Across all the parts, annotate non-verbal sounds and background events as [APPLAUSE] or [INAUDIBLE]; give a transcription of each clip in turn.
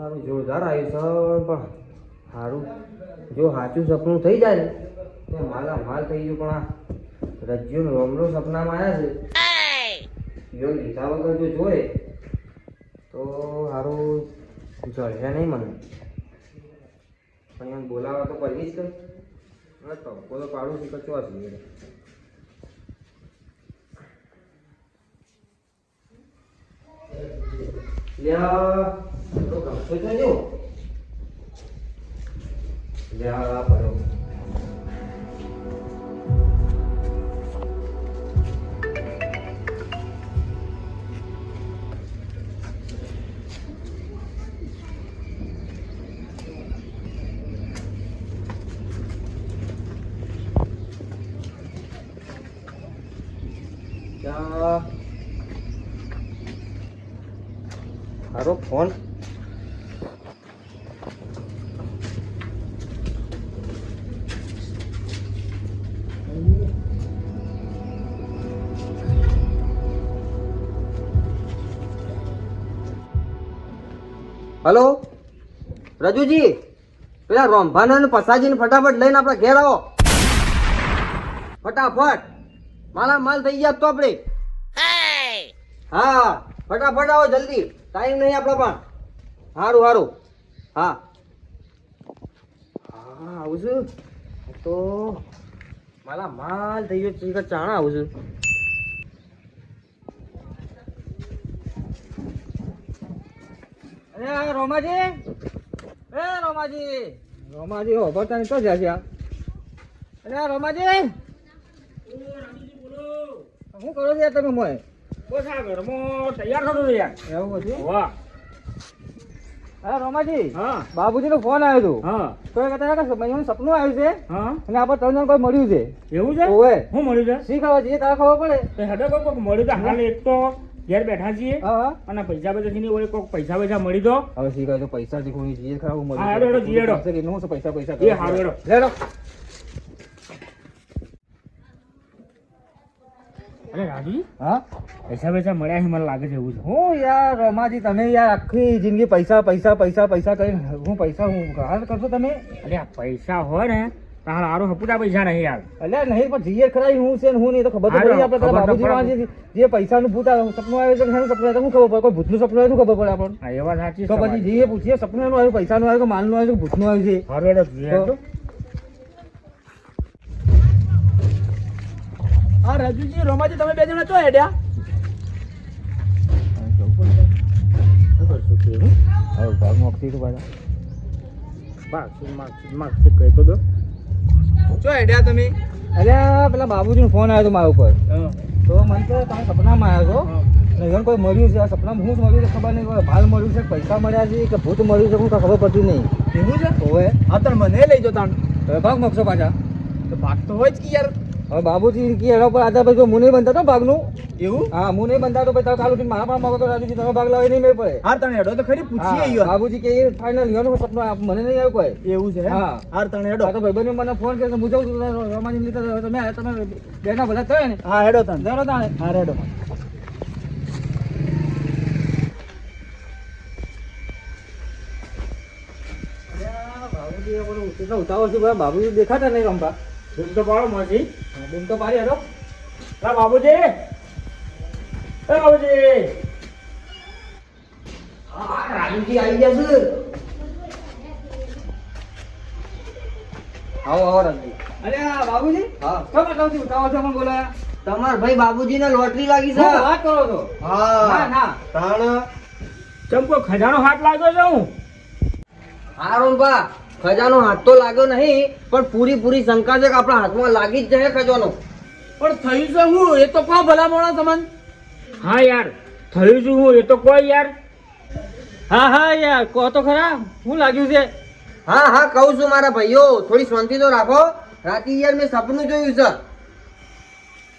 સપનું જોરદાર આવ્યું પણ સારું જો સાચું સપનું થઈ જાય ને, તો માલા માલ થઈ ગયું પણ આ રજ્જુ રોમલો સપનામાં આવ્યા છે. જો લીધા વગર જો જોયે તો સારું જળશે નહીં મને. પણ એમ બોલાવા તો કરવી જ કઈ હવે તો પાડું છું કચો છે લ્યા. તો ગમતો તો જો લ્યા પડો ત્યાં હલો? રજુજી, પેલા રોંભાને પસાજીને ફટાફટ લઈને આપણે ઘેર આવો. ફટાફટ. માલા માલ થઈ ગયા તો આપણે. હા, ફટાફટ આવો જલ્દી. ટાઈમ નહીં આપણા પણ. સારું સારું હા. હા, આવું છું. તો માલા માલ થઈ ગયો ચાણા આવું છું. અરે રોમાજી એ રોમાજી. રોમાજી હો તો અરે રોમાજી. શું કરો છો તમે મોય બસ આ ઘરમાં તૈયાર થતો હતો યાર. એવું હતું? વાહ. અરે રોમાજી હા. બાબુજી નો ફોન આવ્યો હતો. હા. તો એ કહેતા કે સપનું આવ્યું છે હા. અને આપણે ત્રણ જણ કોઈ મળ્યું છે. એવું છે? ઓવે. શું મળ્યું છે? શી ખબર છે? તારે ખબર પડે. હેડો મળ્યું તો હાલ એક તો. ઘેર બેઠા છીએ અને પૈસા પૈસા થી વળી કોક પૈસા પૈસા મળી દો. હવે શી કહે તો પૈસા થી કોઈ જીએ ખરાબ મળી હા, હેડો, હેડો, જીએ, હેડો. પૈસા પૈસા પૈસા એ હા હેડો. લેડો અરે રાજી હા? પૈસા પૈસા મળ્યા છે મને લાગે છે એવું છે. હું યાર રમાજી તમે યાર આખી જિંદગી પૈસા પૈસા પૈસા પૈસા કરીને હું પૈસા હું હાલ કરશો તમે? અરે પૈસા હોય ને તાર આરો હપુતા પૈસા નહીં યાર અલ્યા નહીં પણ જીએ ખરાઈ હું છે ને હું નહીં તો ખબર તો પડી આપણે બાબુજી માં જે- પૈસા પૈસાનું ભૂત આવે, સપનું આવે છે સપનું આવે તો શું ખબર પડે કોઈ ભૂતનું સપનું આવે તો ખબર પડે આપણને હા એ વાત સાચી તો પછી જીએ પૂછીએ સપનું એનું આવ્યું પૈસાનું આવ્યું કે માલનું આવ્યું કે ભૂતનું આવ્યું છે હારું હેડો તો- તો. હા રાજુજી રોમાજી તમે બે જણા છો હેડ્યા શું હવે ભાગમાં અપસી તો પાછા માર્કશીટ, માગ માર્કશીટ કહી તો દો ચો આઈડિયા તમે? અલ્યા પેલા બાબુજીનો ફોન આવ્યો હતો મારા ઉપર. તો મને કે તમે સપનામાં આવ્યો છો. ને એમ કોઈ મળ્યું છે સપનામાં હું જ મળ્યું છે ખબર નહીં ભાલ મળ્યું છે પૈસા મળ્યા છે કે ભૂત મળ્યું છે હું ખબર પડતી નહીં. એવું છે? હવે હા તને મને લઈ જો તાણ. હવે ભાગ મગશો પાછા. તો ભાગ તો હોય જ કે યાર. હવે બાબુજી કે એના પર આધાર પછી હું નહીં બનતા તો ભાગનું. એવું? હા હું નહીં ભાઈ કાલુથી મારા પણ મગો તો રાજુજી તમે ભાગ લાવે નહીં મેળ પડે. હાર તને હેડો તો ખરી પૂછીએ હા, બાબુજી કે ફાઇનલ યોનો સપનો મને નહીં આવ્યો કોઈ. એવું છે હા. હાર તને હેડો. તો ભાઈબંધે મને ફોન કર્યો તો હું જાઉં છું રમાજી લીધા તો તમે તમે બેના ભલા થયા ને? હા હેડો તને હેડો તાણે. હા હેડો. બાબુજી એ બધું કેટલા ઉતાવળ છે બાબુજી દેખાતા નહીં રમવા. બૂમ તો પાડો માસી. બૂમ તો પાડી હેડો. બાબુજી. એ બાબુજી રાજુજી આવી ગયા છે આવો આવો રાજુજી અરે આ બાબુજી? હા. કેમ આટલા સુધી ઉતાવળ છે મને બોલાયા તમાર ભાઈ બાબુજીને લોટરી લાગી છે. વાત કરો છો? હા. ના તાણ. ચમકો ખજાનો હાથ લાગ્યો છે હું? હા રોમ્પા ખજાનો હાથ તો લાગ્યો નહીં પણ પૂરી પૂરી શંકા છે કે આપણા હાથમાં લાગી જ જાય ખજાનો. પણ થયું છે હું? એ તો કહો ભલા મોણા તમને હા યાર થયું છું હું? એ તો કોઈ યાર. હા હા યાર કહો તો ખરા. શું લાગ્યું છે? હા હા કહું છું મારા ભાઈઓ થોડી શાંતિ તો રાખો. રાતે યાર મેં સપનું જોયું છે.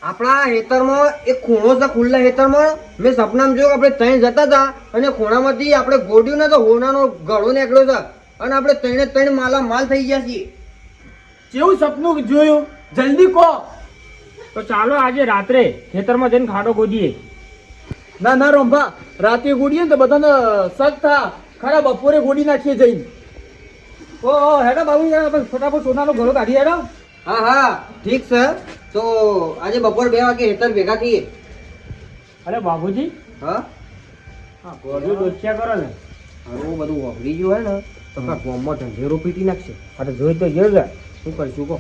આપણા હેતરમાં એક ખૂણો છે ખુલ્લા હેતરમાં મેં સપનામાં જોયું આપણે ત્રણ જતા હતા અને ખૂણામાંથી આપણે ગોડ્યું ને તો હોનાનો ગળો નીકળ્યો છે. અને આપણે ત્રણે ત્રણ માલા માલ થઈ ગયા છીએ. કેવું સપનું જોયું? જલ્દી કહો. તો ચાલો આજે રાત્રે ખેતરમાં જઈને ખાડો ગોદીએ ના ના રોંભા રાતે ગોડીએ ને તો બધાને શક થા. ખરા બપોરે ગોડી નાખીએ જઈને. ઓ ઓ હેડો બાબુ ફટાફટ સોનાનો ઘરો કાઢી હેડો. હા હા ઠીક છે. તો આજે બપોર બે વાગે હેતર ભેગા થઈએ. અરે બાબુજી. હા? હા ગોળીઓ ડોસ્યા કરો ને. હું બધું વાપરી ગયું હોય ને. તો કાંઈક ગોમમાં ઢંઢેરો પીટી નાખશે. અરે જોઈ તો ગયો છે શું કરીશું કહો?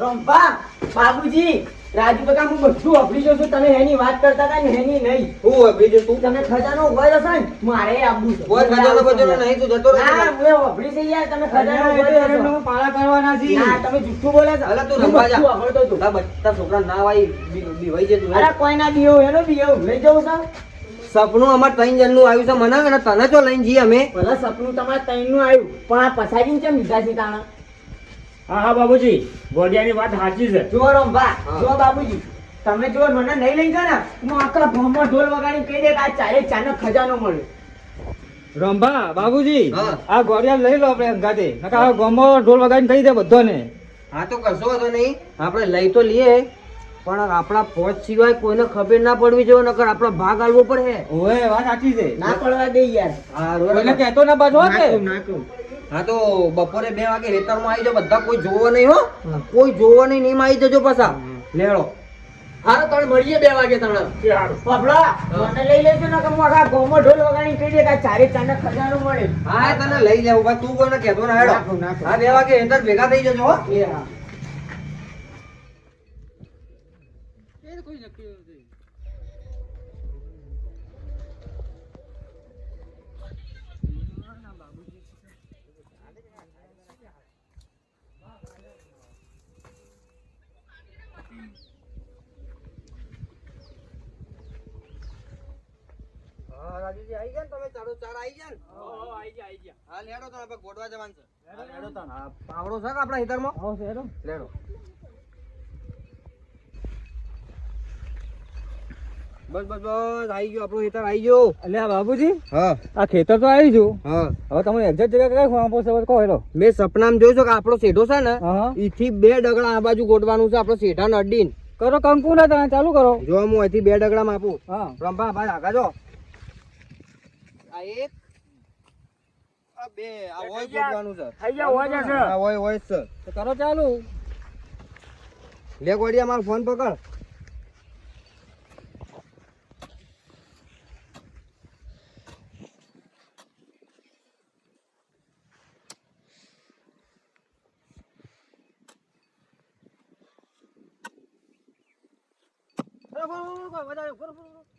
રંભા બાબુજી રાજુ કાકા હું બધું અભરી જઉં છું. તમે એની વાત કરતા હતા ને એની નહીં. હું અભરી છે. તું તમે ખજાનો ઊભા જશો ને મારે આપવું છે. કોઈ ખજાનો બજાનો નહીં તું જતો રહે ના હું અભરી છે યાર તમે ખજાનો ઊભા જશો પાળા કરવાના છી. ના તમે જુઠ્ઠું બોલે છે. અલા તું હું રંભા જા. હતો. તારા બચ્ચા છોકરા ના વાઈ બી- બીવાઈ જતું અરે કોઈ ના બીઓ એનો બીઓ લઈ જવું છે? સપનું અમાર ત્રણ જણનું આવ્યું છે. મને તને જો લઈને જઈએ અમે. ભલે સપનું તમારે ત્રણનું આવ્યું પણ આ પછાડીને કેમ લીધા છે તાણા? હા હા બાબુજી. ગોડિયાની વાત સાચી છે. જો રંભા. જો બાબુજી. તમે જો મને નહીં લઈ જાના ને? હું આખા ગામમાં ઢોલ વગાડી કહી દે કે આ ચારે ચાનો ખજાનો મળ્યો. રંભા બાબુજી આ ગોડિયા લઈ લો આપણે અંગાતે. નકા આ ગોમો ઢોલ વગાડીને કહી દે બધાને. હા તો કશો તો નહીં. આપણે લઈ તો લઈએ. પણ આપણા પોચ સિવાય કોઈને ખબર ના પડવી જોઈએ નકર આપણો ભાગ આલવો પડે. ઓએ વાત સાચી છે. ના પડવા દે યાર. હા કોઈને કહેતો ના પાછો ના કે? હા તો બપોરે બે વાગે રેતરમાં આવી જાવ બધા કોઈ જોવો નહીં હો. કોઈ જોવો નહીં નહીં આવી જજો પાછા. લેડો હારો તણ મળીએ બે વાગે તણ. પબલા મને લઈ લેજો ને કે હું આખા ગામમાં ઢોલ વગાડી કહી દે કે આ ચારે ચાને ખજાનો મળે. હા તને લઈ લેવું ભાઈ તું કોને કહેતો ના હેડો. નાખું, નાખું. હા બે વાગે અંદર ભેગા થઈ જજો હો. એ હા. હા આવી ગયા ને તમે? ચાલો ચાર આવી ગયા ને? હા લેડો તો આપણે ગોડવા જવાનું છે. હા, પાવડો છે કે આપણા ખેતરમાં લેડો. બસ બસ બસ આવી ગયો આપણું ખેતર આવી ગયો. અલ્યા બાબુજી? હા. આ ખેતર તો આવી ગયું. હા. હવે તમે એક્ઝેક્ટ જગ્યા કઈ ખોવા પોસે કહો હેલો મેં સપનામાં જોયું છે કે આપણો શેઢો છે ને. ઈથી બે ડગડા આ બાજુ ગોઠવાનું છે આપણો શેઠાને અડીને. કરો કંકુ ના તમે ચાલુ કરો. જો હું અહીંથી બે ડગડા આપું. હા. રંભા ભાઈ આગા જો. આ એક આ બે આ હોય ગોઠવાનું છે. થઈ ગયા હોય જશે. આ હોય હોય જ છે. તો કરો ચાલુ. લે ગોડિયા મારો ફોન પકડ.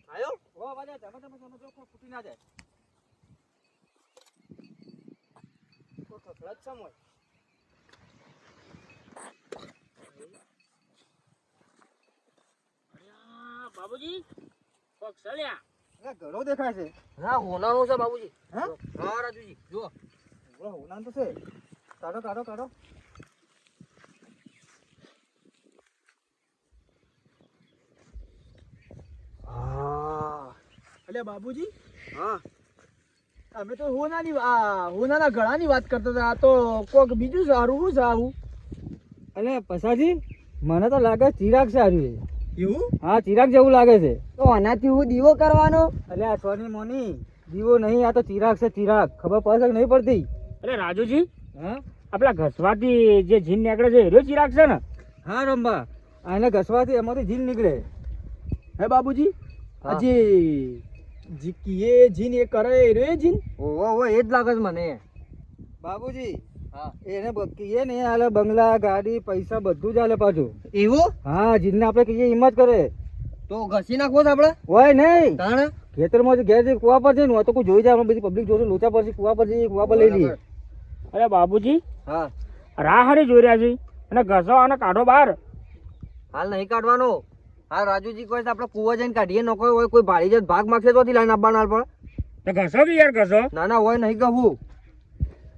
આયો? ફૂટી ના જાય. બાબુજી પગ સળ્યા. ઘડો દેખાય છે. હા હોનાનું છે બાબુજી. હા? હા રાજુજી જો હોનાન તો છે. કાઢો કાઢો કાઢો. હા. એટલે બાબુજી હા. અમે તો હોનાની આ હોનાના ગળાની વાત કરતા હતા. તો કોક બીજું સારું શું સારું? અને પસાજી મને તો લાગે ચિરાગ છે. એવું? હા ચિરાગ જેવું લાગે છે. તો આનાથી હું દીવો કરવાનો? એટલે આ સોની મોની દીવો નહીં આ તો ચિરાગ છે ચિરાગ. ખબર પડશે નહીં પડતી? અરે રાજુજી હા? આપણા ઘસવાથી જે જીન નીકળે છે એ ચિરાગ છે ને? હા રંબા આને ઘસવાથી એમાંથી જીન નીકળે. હે બાબુજી. હજી જીકી એ જીન એ કરે રે જીન. ઓહો ઓવો એ જ લાગે છે મને. બાબુજી હા. એને બ- કહીએ ને હાલે બંગલા ગાડી પૈસા બધું જ હાલે પાછું. એવું? હા જીનને આપણે કહીએ હિંમત કરે. તો ઘસી નાખવો છે આપણે? હોય નહીં. તાણ? ખેતરમાં જે ઘેર જે કુવા પર છે ને હોય તો કોઈ જોઈ જાય બધી પબ્લિક જોશે લોચા પર કુવા પર છે કુવા પર લઈ લઈએ. અરે બાબુજી હા. રાહ હારી જોઈ રહ્યા છે. અને ઘસો અને કાઢો બહાર. હાલ નહીં કાઢવાનો. હા રાજુજી કહે છે આપણે કુવા જઈને કાઢીએ ન કોઈ હોય કોઈ ભાડી જત ભાગ માગશે તો લાઈન આપવાનો હાલ પણ. તો ઘસો કે યાર ઘસો? ના ના હોય નહીં કહું.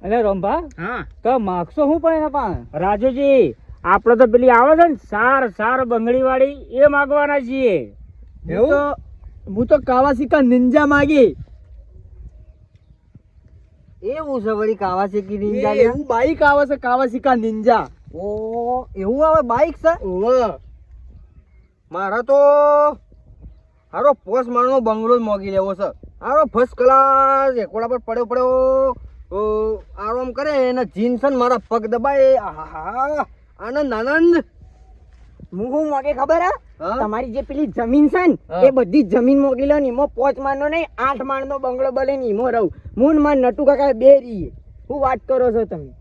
અરે રંભા હા. તો માગશો હું પણ એના પાસે? રાજુજી આપણે તો પેલી આવે છે ને સાર સાર બંગડી વાળી એ માગવાના છીએ. હું તો હું તો કાવાસિકા નિંજા માગી. એવું છે વળી કાવા છે નિંજા એવું બાઈક આવે છે કાવાસિકા નિંજા. ઓ એવું આવે બાઈક છે? ઓવે મારા તો હારો પોસ માળનો બંગલો જ મોગી લેવો છે. હારો ફર્સ્ટ ક્લાસ એકોડા પર પડ્યો પડ્યો. આરામ કરે એના જીન્સ મારા પગ દબાય. આહાહા. આનંદ આનંદ. હું હું મોગે ખબર હા? તમારી જે પેલી જમીન છે ને એ બધી જમીન મોગી લો ને એમાં પાંચ માળનો નહીં આઠ માળનો બંગલો બને ને એમાં રહું. મૂન માન નટુ કાકા બે રહીએ હું વાત કરો છો તમે?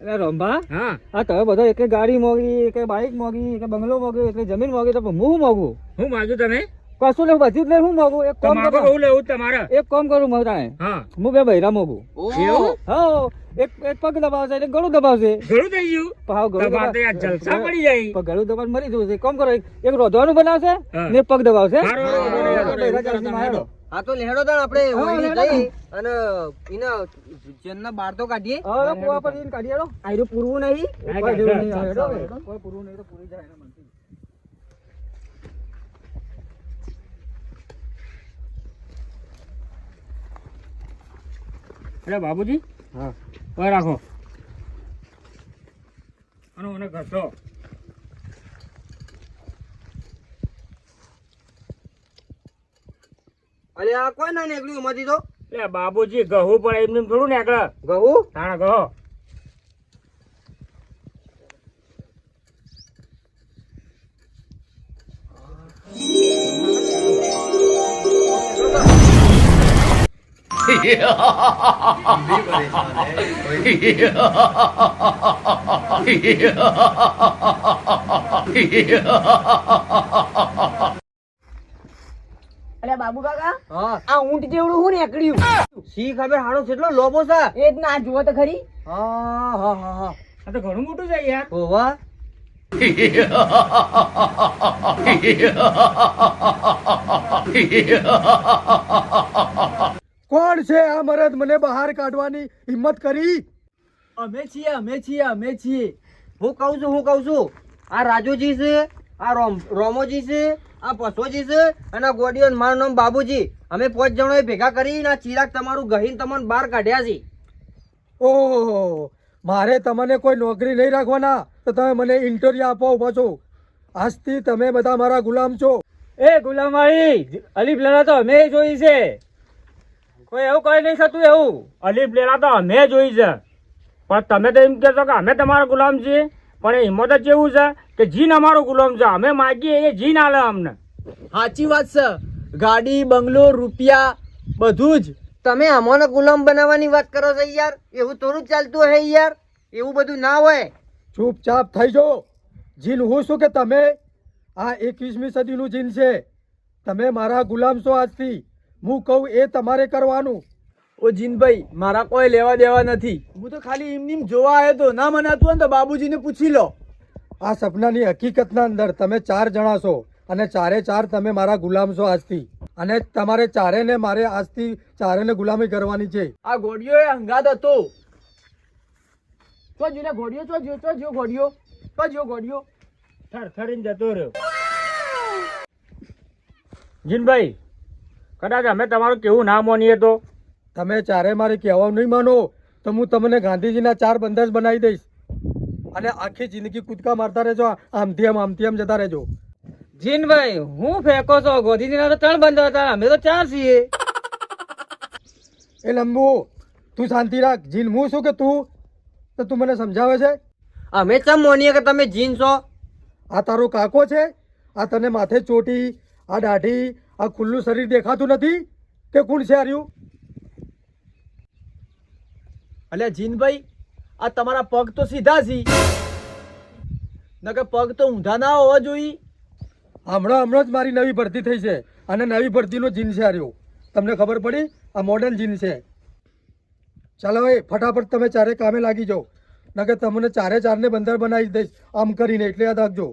એટલે રંભા હા. હા તમે બધા એક ગાડી મોગી એક બાઇક મોગી એક બંગલો મોગી એક જમીન મોગી તો હું મોગું? હું માગું તમે કશું લેવું બધું જ હું મોગું? એક કામ કરું. બહુ લેવું તમારે. એક કામ કરું મતાને હા. હું બે બૈરા મોગું. હા એક એક પગ દબાવશે એટલે ગળું દબાવશે. ઘણું થઈ ગયું? પણ ગળું તમારે તો જલસા પડી જાય. પણ ગળું દબાવ મરી જવું છે. કોમ કરો એક એક રોધવાનું બનાવશે. ને પગ દબાવશે? બૈરા મારો. હા તો લેહડો તાણ આપણે હા, હોળી જઈ અને ઇના જનના બાર તો કાઢીએ. હવે કુવા પર જઈને કાઢી આયરો પૂરવું નહીં. હા, કોઈ જેવું નહીં, હેડો, કોઈ પૂરું નહીં તો પૂરી જાય એના મનથી. એટલે બાબુજી. હા. રાખો. અને મને ઘસો. અરે આ કોઈ ના નીકળ્યું એમાંથી તો? એટલે બાબુજી ઘઉં પણ એમને એમ થોડું નીકળે. ઘઉં? તાણા ઘો [LAUGHS] [LAUGHS] [LAUGHS] અલ્યા બાબુ કાકા? હા. આ ઊંટ જેવડું હું નીકળ્યું? સી ખબર? હાડો કેટલો લોબો છે? એ જ ના જુઓ તો ખરી. હા હા હા હા. આ તો ઘણું મોટું છે યાર. ઓવા કોણ છે આ મરદ મને બહાર કાઢવાની હિંમત કરી? અમે છીએ અમે છીએ અમે છીએ. હું કહું છું હું કહું છું. આ રાજુજી છે આ રોમ રોમોજી છે આ પસોજી છે અને ગોડીઓ મારું નામ બાબુજી. અમે પાંચ જણોએ ભેગા કરીને આ ચિરાગ તમારું ગહીન તમને બહાર કાઢ્યા છે. ઓહો મારે તમને કોઈ નોકરી નહીં રાખવાના. તો તમે મને ઇન્ટરવ્યુ આપો ઊભા છો. આજથી તમે બધા મારા ગુલામ છો. એ ગુલામાઈ અલીફ લેલા તો અમે જોઈ છે. કોઈ એવું કઈ નહીં થતું એવું. અલીફ લેલા તો અમે જોઈ છે. પણ તમે તો એમ કહેશો કે અમે તમારા ગુલામ છીએ? પણ એ હિંમત જ એવું છે કે જીન અમારો ગુલામ છે. અમે માગીએ એ જીન આલે અમને. સાચી વાત છે. ગાડી બંગલો રૂપિયા બધું જ. તમે અમોને ગુલામ બનાવવાની વાત કરો છો યાર? એવું થોડું જ ચાલતું હે યાર? એવું બધું ના હોય. ચૂપચાપ થઈ જાઓ. જીન હું શું કે તમે? આ એકવીસમી સદીનું જીન છે. તમે મારા ગુલામ છો આજથી. હું કહું એ તમારે કરવાનું. ઓ જીનભાઈ મારા કોઈ લેવા દેવા નથી. હું તો ખાલી એમની એમ જોવા આવ્યો તો. ના મનાતું હોય ને તો બાબુજીને પૂછી લો. આ સપનાની હકીકતના અંદર તમે ચાર જણા છો અને ચારે ચાર તમે મારા ગુલામ છો આજથી. અને તમારે ચારેને મારે આજથી ચારેને ગુલામી કરવાની છે. આ ઘોડિયો એ હંગાત હતો. તો જોને ઘોડિયો તો જો તો જો ઘોડિયો. તો જો ઘોડિયો. થરથરીને જતો રહ્યો. જીનભાઈ કદાચ અમે તમારું કેવું ના માનીએ તો? તમે ચારે મારે કહેવા નહીં માનો તો હું તમને ગાંધીજીના ચાર બંદર બનાવી દઈશ. અને આખી જિંદગી કૂદકા મારતા રહેજો આમથી આમ આમથી આમ જતા રહેજો. જીનભાઈ હું ફેંકો છો? ગોધીજીના તો ત્રણ બંદર હતા અમે તો ચાર છીએ. એ લંબુ તું શાંતિ રાખ. જીન હું શું કે તું? તો તું મને સમજાવે છે? અમે ચમ મોનીએ કે તમે જીન છો? આ તારો કાકો છે? આ તને માથે ચોટી આ દાઢી આ ખુલ્લું શરીર દેખાતું નથી? કે કોણ છે હાર્યું અલ્યા જીનભાઈ આ તમારા પગ તો સીધા છે. નકર પગ તો ઊંધા ના હોવા જોઈએ. હમણાં હમણાં જ મારી નવી ભરતી થઈ છે અને નવી ભરતીનો જીન છે આર્યો તમને ખબર પડી? આ મોડર્ન જીન છે. ચાલો ભાઈ ફટાફટ તમે ચારે કામે લાગી જાઓ. નકર તમને ચારે ચારને બંદર બનાવી દઈશ. આમ કરીને એટલે યાદ રાખજો.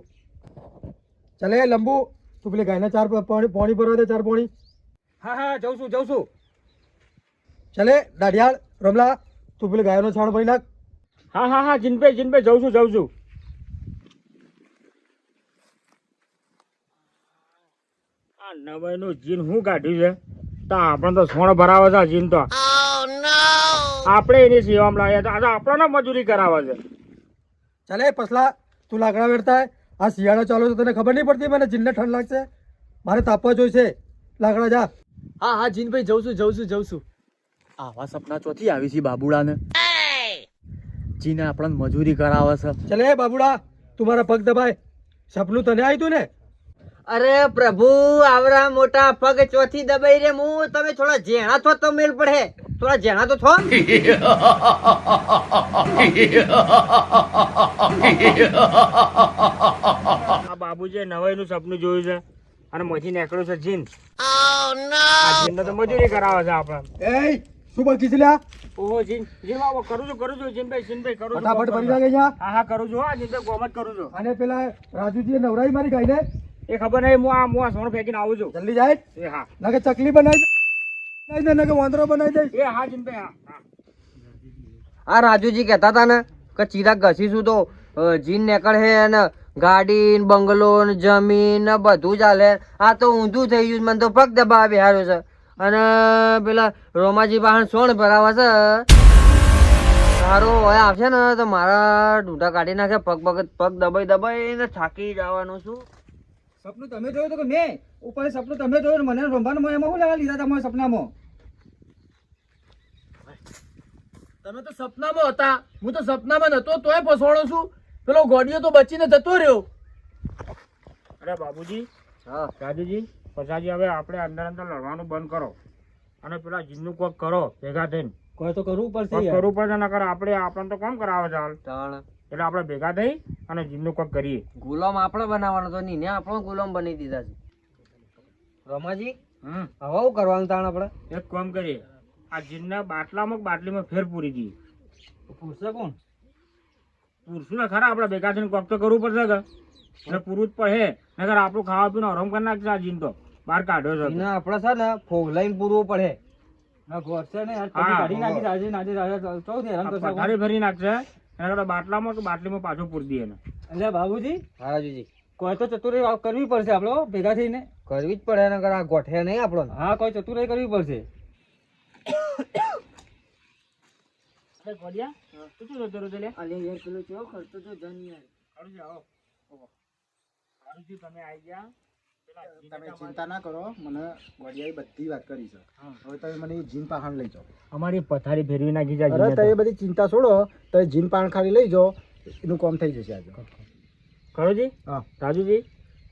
ચાલે લંબુ તું પેલી ગાયના ચાર પાણી પાણી ભરવા દે ચાર પાણી. હા હા જઉં છું જઉં છું. ચાલે દાઢિયાળ રમલા. તું પેલી ગાયનો છાણ ભરી નાખ. હા હા હા જીનભાઈ જીનભાઈ જઉં છું જઉં છું. આ નવાઈનું જીન હું કાઢ્યું છે? તા આપણે તો સોણ ભરાવે છે જીન તો. આપણે એની સેવામાં લાવ્યા હતા આપણને મજૂરી કરાવે છે. ચાલે પસલા તું લાકડા વેડતા આ શિયાળો ચાલુ તો તને ખબર નહીં પડતી મને જીનને ઠંડ લાગશે? મારે તાપવા જોઈશે. લાકડા જા. હા હા જીનભાઈ જઉં છું જઉં છું જઉં છું. આવા સપના ચોથી આવી છે બાબુડાને. જીને આપણને મજૂરી કરાવે છે. ચલે એ બાબુડા તું મારા પગ દબાય. સપનું તને આવ્યું તું ને? અરે પ્રભુ આવરા મોટા પગ ચોથી દબાઈ રે હું તમે થોડા ઝેણા થો તો મેલ પડે. થોડા ઝેણા તો થો. આ બાબુજીએ નવાઈનું સપનું જોયું છે અને મજી નીકળ્યું છે જીન જીન તો મજૂરી કરાવે છે આપણે. શું બાકી છે લ્યા ઓહો જીન જીન બાબો કરું છું કરું છું જીનભાઈ જીનભાઈ કરું છું ફટાફટ ભરી લાગે છે. હા હા કરું છું હા જીનભાઈ ગોમત કરું છું. અને પેલા રાજુજીએ નવરાઈ મારી ગાઈને એ ખબર નહીં હું આ હું આ સોનું ફેંકીને આવું છું. જલ્દી જાય. એ હા. નકે ચકલી બનાવી દે બનાવી દે નકે વાંદરો બનાવી દે. એ હા જીનભાઈ હા હા. આ રાજુજી કહેતા હતા ને કે ચિરાગ ઘસીશું તો જીન નીકળે છે અને ગાડી ને બંગલો ને જમીન ને બધું ચાલે આ તો ઊંધું થઈ ગયું મને તો પગ દબાવા બેહાર્યો છે. અને પેલા રોમાજી વાહન સોણ ભરાવા છે. સારો હવે આવશે ને તો મારા ઢૂંઢા કાઢી નાખે પગ પગ પગ દબાઈ દબાઈ ને થાકી જવાનું શું સપનું તમે જોયું તો કે મેં? ઉપર સપનું તમે જોયું ને મને રમવાનું એમાં શું લેવા લીધા તમારા સપનામાં? તમે તો સપનામાં હતા. હું તો સપનામાં નતો તોય ફસવાનો છું. પેલો ગોડિયો તો બચીને જતો રહ્યો. અરે બાબુજી હા. રાજુજી પછાજી હવે આપણે અંદર અંદર લડવાનું બંધ કરો. અને પેલા જીનનું કોક કરો ભેગા થઈને. કોઈ તો કરવું પડશે કરવું પડશે નકર આપણે આપણને તો કોમ કરાવે છે હાલ. એટલે આપણે ભેગા થઈ અને જીનનું કોક કરીએ. ગુલામ આપણે બનાવવાનો તો નહીં આપણો ગુલામ બની દીધા છે. રમાજી હમ. હવે શું કરવાનું તાણ આપણે? એક કામ કરીએ. આ જીનના બાટલામાં બાટલીમાં ફેર પૂરી દઈએ પૂછશે કોણ? પૂરશું ને ખરા આપણે ભેગા થઈને કોક તો કરવું પડશે કે. એટલે પૂરું જ પડે. નગર આપણું ખાવા પીવાનું આરામ કરી નાખશે આ જીન તો. બહાર કાઢો છો. એને આપણે છે ને ફોગલાઈને પૂરવું પડે. ના ઘોરશે ને યાર કાઢી નાખી આજે આજે ચૌદ હેરાન કરશે કોણ? પથારી નાખશે. એના કરતા બાટલામાં કે બાટલીમાં પાછું પૂરી દઈએ એને. એટલે બાબુજી હા કોઈ તો ચતુરાઈ કરવી પડશે આપણો ભેગા થઈને. કરવી જ પડે નકર આ ગોઠે નહીં આપણો. હા કોઈ ચતુરાઈ કરવી પડશે. અરે ગોડિયા તું શું જતો રહ્યો લે? અલે યાર પેલો કેવો ખર્ચો તો જન યાર. આવો. ઓહો. તમે આઈ ગયા? તમે ચિંતા ના કરો મને ગોડિયાએ બધી વાત કરી છે. હવે તમે મને જીન પાખણ લઈ જાઓ. અમારી પથારી ફેરવી નાખી જાય અરે તો તો. એ બધી ચિંતા છોડો તમે જીન પાણ ખાલી લઈ જાઓ એનું કામ થઈ જશે આજે. ખરોજી હા. રાજુજી?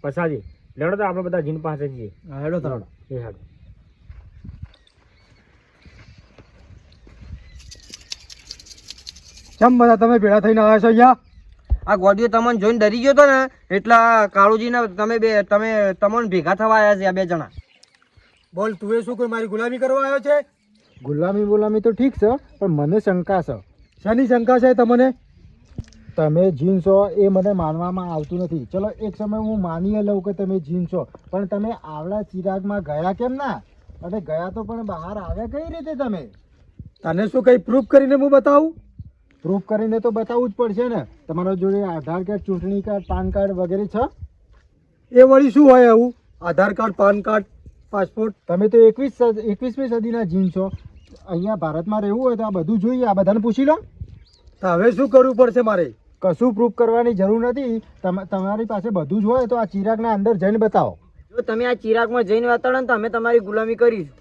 પછાજી લેડો તો આપણે બધા જીન પાસે જઈએ. હેડો તરડો એ હારું ચમ બધા તમે ભેળા થઈને આવ્યા છો અહીંયા? આ ગોડીઓ તમને જોઈને ડરી ગયો તો ને એટલે કાળુજીને કાળુજીના તમે બે તમે તમને ભેગા થવા આવ્યા છે આ બે જણા. બોલ તું એ શું કોઈ મારી ગુલામી કરવા આવ્યો છે? ગુલામી ગુલામી તો ઠીક છે પણ મને શંકા છે. શાની શંકા છે તમને? તમે જીન છો એ મને માનવામાં આવતું નથી. ચલો એક સમય હું માની લઉં કે તમે જીન છો પણ તમે આવડા ચિરાગમાં ગયા કેમ ના? અને ગયા તો પણ બહાર આવ્યા કઈ રીતે તમે? તને શું કંઈ પ્રૂફ કરીને હું બતાવું? પ્રૂફ કરીને તો બતાવવું જ પડશે ને. તમારા જોડે આધાર કાર્ડ ચૂંટણી કાર્ડ પાન કાર્ડ વગેરે છે? એ વળી શું હોય આવું? Aadhaar card PAN card passport? તમે તો એકવીસ એકવીસમી સદીના જીન છો. અહીંયા ભારતમાં રહેવું હોય તો આ બધું જોઈએ. આ બધાને પૂછી લો. તો હવે શું કરવું પડશે મારે? કશું પ્રૂફ કરવાની જરૂર નથી. તમ- તમારી પાસે બધું જ હોય તો આ ચિરાગના અંદર જઈને બતાવો. જો તમે આ ચિરાગમાં જઈને વાતાડો ને તો અમે તમારી ગુલામી કરીશું.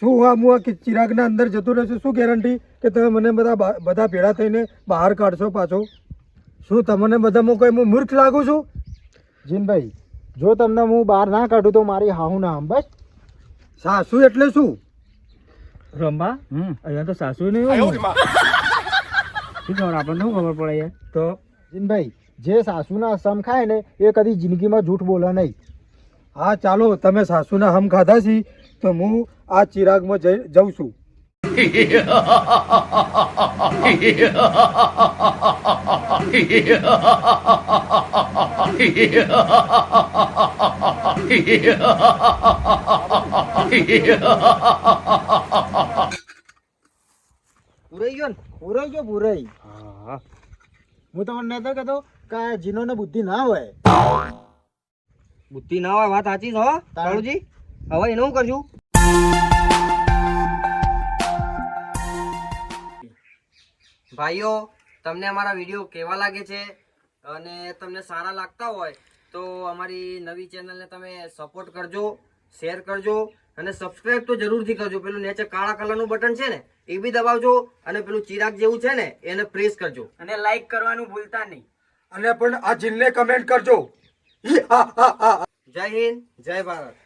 શું હા હું આ કે ચિરાગના અંદર જતું રહેશે? શું ગેરંટી કે તમે મને બધા બધા ભેળા થઈને બહાર કાઢશો પાછો? શું તમને બધા હું કંઈ હું મૂર્ખ લાગુ છું? જીનભાઈ જો તમને હું બહાર ના કાઢું તો મારી હાહુ ના આમ બસ. સાસુ એટલે શું? રંભા હમ. અહીંયા તો સાસુ નહીં શું ખબર આપણને શું ખબર પડે યાર તો? જીનભાઈ જે સાસુના સમ ખાય ને એ કદી જિંદગીમાં જૂઠ બોલે નહીં. હા ચાલો તમે સાસુના હમ ખાધા છી તો હું આ ચિરાગમાં જઈ જઉં છું. પૂરાઈ ગયો ને? પૂરાઈ ગયો પૂરાઈ. હા. હું તમને નતો કહેતો કે જીનોને બુદ્ધિ ના હોય. બુદ્ધિ ના હોય વાત સાચી છે હો હવે એનું કરશું? ભાઈઓ તમને અમારા વીડિયો કેવા લાગે છે અને તમને સારા લાગતા હોય તો અમારી નવી ચેનલને તમે સપોર્ટ કરજો શેર કરજો અને સબસ્ક્રાઇબ તો જરૂરથી કરજો. પેલું નીચે કાળા કલરનું બટન છે ને એ બી દબાવજો અને પેલું ચિરાગ જેવું છે ને એને પ્રેસ કરજો. અને લાઈક કરવાનું ભૂલતા નહીં. અને પણ આ જીલને કમેન્ટ કરજો. ઈ હા હા હા જય હિન્દ જય ભારત.